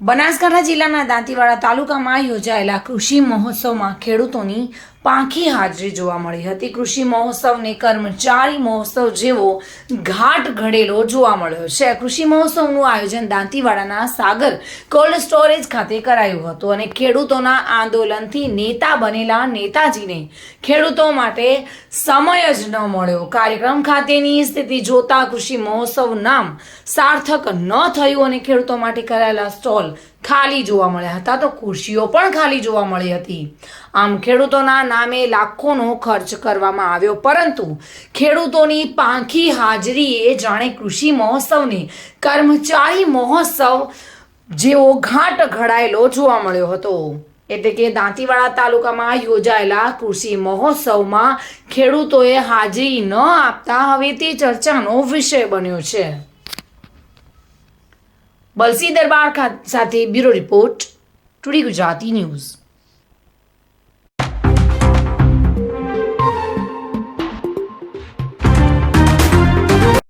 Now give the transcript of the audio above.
બનાસકાંઠા જિલ્લાના દાંતીવાડા તાલુકામાં યોજાયેલા કૃષિ મહોત્સવમાં ખેડૂતોની પાંખી હાજરી જોવા મળી હતી. કૃષિ મહોત્સવને કર્મચારી મહોત્સવ જેવો ઘાટ ઘડેલો જોવા મળ્યો છે. કૃષિ મહોત્સવનું આયોજન દાંતીવાડાના સાગર કોલ્ડ સ્ટોરેજ ખાતે કરાયું હતું અને ખેડૂતોના આંદોલનથી નેતા બનેલા નેતાજીને ખેડૂતો માટે સમય જ ન મળ્યો. કાર્યક્રમ ખાતેની સ્થિતિ જોતા કૃષિ મહોત્સવ નામ સાર્થક ન થયું અને ખેડૂતો માટે કરાયેલા સ્ટોલ ખાલી જોવા મળ્યા હતા તો ખુરશીઓ પણ ખાલી જોવા મળી હતી. આમ ખેડૂતોના નામે લાખોનો ખર્ચ કરવામાં આવ્યો, પરંતુ ખેડૂતોની પાંખી હાજરી એ જાણે કૃષિ મહોત્સવને કર્મચારી મહોત્સવ જેવો ઘાટ ઘડાયેલો જોવા મળ્યો હતો. એટલે કે દાંતીવાડા તાલુકામાં યોજાયેલા કૃષિ મહોત્સવમાં ખેડૂતોએ હાજરી ન આપતા હવે તે ચર્ચાનો વિષય બન્યો છે. બલસી દરબાર સાથે bureau report today Gujarati news.